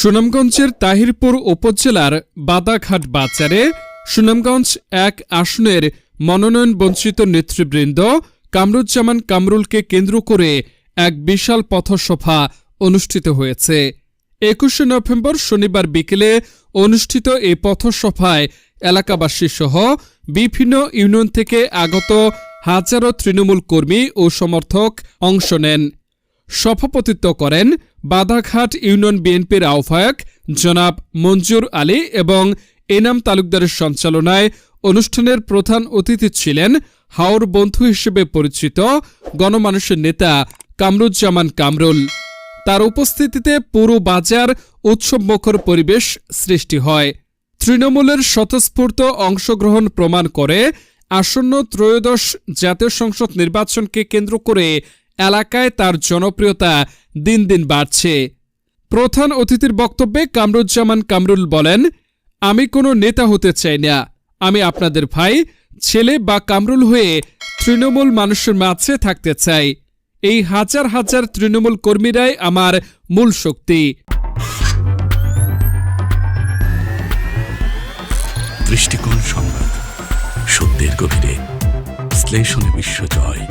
সুনামগঞ্জের তাহিরপুর উপজেলার বাদাঘাট বাজারে সুনামগঞ্জ এক আসনের মনোনয়ন বঞ্চিত নেতৃবৃন্দ কামরুজ্জামান কামরুলকে কেন্দ্র করে এক বিশাল পথসভা অনুষ্ঠিত হয়েছে। একুশে নভেম্বর শনিবার বিকেলে অনুষ্ঠিত এই পথসভায় এলাকাবাসী সহ বিভিন্ন ইউনিয়ন থেকে আগত হাজারো তৃণমূল কর্মী ও সমর্থক অংশ নেন। সভাপতিত্ব করেন বাধাঘাট ইউনিয়ন বিএনপির আহ্বায়ক জনাব মঞ্জুর আলী এবং এনাম তালুকদারের সঞ্চালনায় অনুষ্ঠানের প্রধান অতিথি ছিলেন হাওর বন্ধু হিসেবে পরিচিত গণমানুষের নেতা কামরুজ্জামান কামরুল। তার উপস্থিতিতে পুরো বাজার উৎসবমুখর পরিবেশ সৃষ্টি হয়। তৃণমূলের স্বতঃস্ফূর্ত অংশগ্রহণ প্রমাণ করে আসন্ন ত্রয়োদশ জাতীয় সংসদ নির্বাচনকে কেন্দ্র করে এলাকায় তার জনপ্রিয়তা দিন দিন বাড়ছে। প্রধান অতিথির বক্তব্যে কামরুজ্জামান কামরুল বলেন, আমি কোনো নেতা হতে চাই না। আমি আপনাদের ভাই, ছেলে বা কামরুল হয়ে তৃণমূল মানুষের মাঝে থাকতে চাই। এই হাজার হাজার তৃণমূল কর্মীরাই আমার মূল শক্তি। দৃষ্টিকোণ সংবাদ, সত্যের গভীরে, বিশ্লেষণে বিশ্বজয়